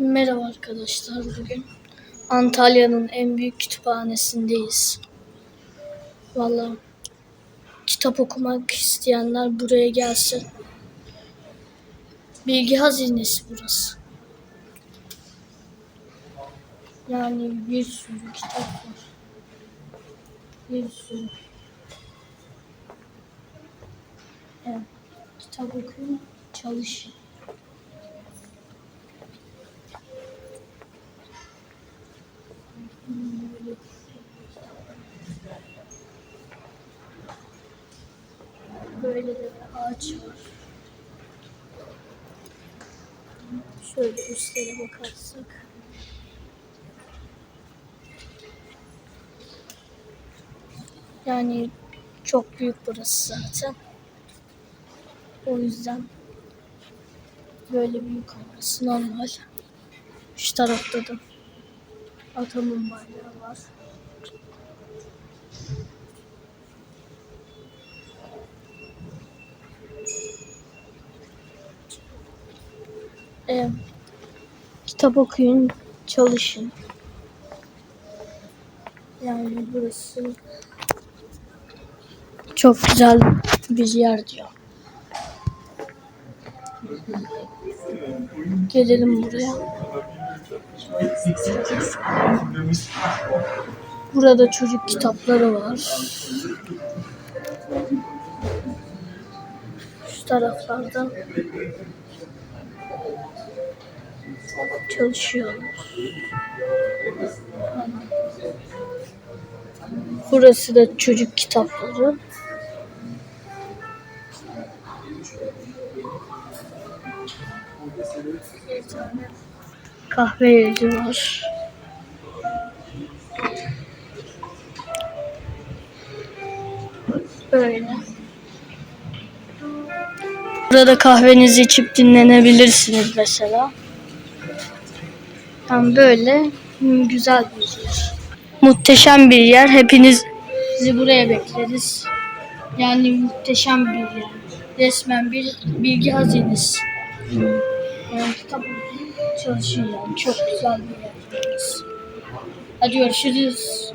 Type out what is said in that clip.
Merhaba arkadaşlar. Bugün Antalya'nın en büyük kütüphanesindeyiz. Vallahi kitap okumak isteyenler buraya gelsin. Bilgi hazinesi burası. Yani bir sürü kitap var. Bir sürü. Evet. Kitap okuyun, çalışın. Böyle de bir ağaç var. Şöyle üstlere bakarsak. Yani çok büyük burası zaten. O yüzden böyle büyük olması normal. Şu tarafta da atamın bayrağı var. Ee, kitap okuyun, çalışın. Yani burası çok güzel bir yer diyor. Gelelim buraya. Burada çocuk kitapları var. Şu taraflarda çalışıyorlar. Burası da çocuk kitapları. Kahve evi var. Böyle. Burada kahvenizi içip dinlenebilirsiniz mesela. Yani böyle güzel bir yer. Muhteşem bir yer. Hepinizi buraya bekleriz. Yani muhteşem bir yer. Resmen bir bilgi hazinesi. Yani kitap çalışın yani. Çok güzel bir yer. Hadi görüşürüz.